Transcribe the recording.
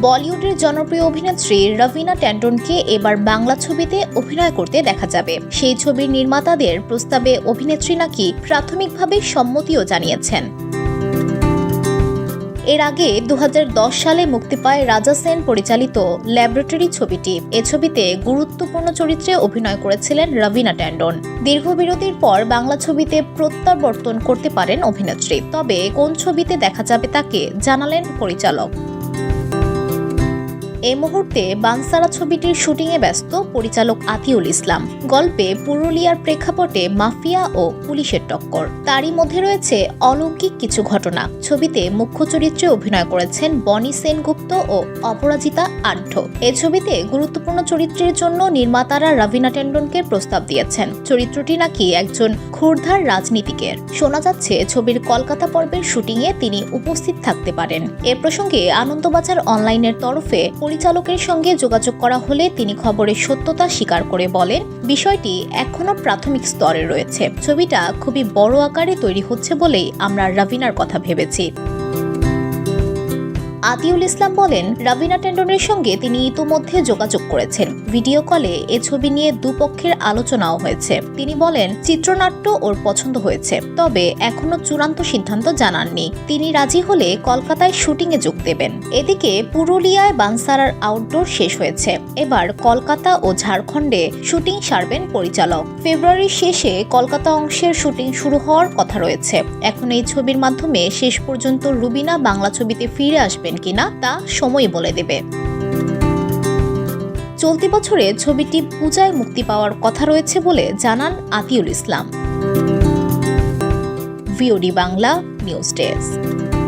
বলিউডের জনপ্রিয় অভিনেত্রী রবিনা ট্যান্ডনকে এবার বাংলা ছবিতে অভিনয় করতে দেখা যাবে। সেই ছবির নির্মাতাদের প্রস্তাবে অভিনেত্রী নাকি প্রাথমিকভাবে সম্মতিও জানিয়েছেন। এর আগে দু হাজার দশ সালে মুক্তি পায় রাজা সেন পরিচালিত ল্যাবরেটরি ছবিটি। এ ছবিতে গুরুত্বপূর্ণ চরিত্রে অভিনয় করেছিলেন রবিনা ট্যান্ডন। দীর্ঘ বিরতির পর বাংলা ছবিতে প্রত্যাবর্তন করতে পারেন অভিনেত্রী। তবে কোন ছবিতে দেখা যাবে তাকে জানালেন পরিচালক। এই মুহূর্তে বানসারা ছবিটির শুটিংয়ে ব্যস্ত পরিচালক আতিউল ইসলাম। গল্পে পুরুলিয়ার প্রেক্ষাপটে মাফিয়া ও পুলিশের টক্কর। তারই মধ্যে রয়েছে অলৌকিক কিছু ঘটনা। ছবিতে মুখ্য চরিত্রে অভিনয় করেছেন বনি সেনগুপ্ত ও অপরাজিতা আঢ্য এ ছবিতে গুরুত্বপূর্ণ চরিত্রের জন্য নির্মাতারা রবিনা টেন্ডনকে প্রস্তাব দিয়েছেন। চরিত্রটি নাকি একজন ক্ষুরধার রাজনীতিকের। শোনা যাচ্ছে, ছবির কলকাতা পর্বের শুটিংয়ে তিনি উপস্থিত থাকতে পারেন। এ প্রসঙ্গে আনন্দবাজার অনলাইনের তরফে পরিচালকের সঙ্গে যোগাযোগ করা হলে তিনি খবরের সত্যতা স্বীকার করে বলেন, বিষয়টি এখনও প্রাথমিক স্তরে রয়েছে। ছবিটা খুবই বড় আকারে তৈরি হচ্ছে বলেই আমরা রাভিনার কথা ভেবেছি। আতিউল ইসলাম বলেন, রাবিনা টেন্ডনের সঙ্গে তিনি ইতোমধ্যে যোগাযোগ করেছেন। ভিডিও কলে এ ছবি নিয়ে দুপক্ষের আলোচনাও হয়েছে। তিনি বলেন, চিত্রনাট্য ওর পছন্দ হয়েছে, তবে এখনও চূড়ান্ত সিদ্ধান্ত জানাননি। তিনি রাজি হলে কলকাতায় শুটিংয়ে যোগ দেবেন। এদিকে পুরুলিয়ায় বানসারার আউটডোর শেষ হয়েছে। এবার কলকাতা ও ঝাড়খণ্ডে শুটিং সারবেন পরিচালক। ফেব্রুয়ারির শেষে কলকাতা অংশের শুটিং শুরু হওয়ার কথা রয়েছে। এখন এই ছবির মাধ্যমে শেষ পর্যন্ত রুবিনা বাংলা ছবিতে ফিরে আসবেন কিনা তা সময় বলে দেবে। চলতি বছরে ছবিটি পূজায় মুক্তি পাওয়ার কথা রয়েছে বলে জানান আতিউল ইসলাম। Bangla, news desk.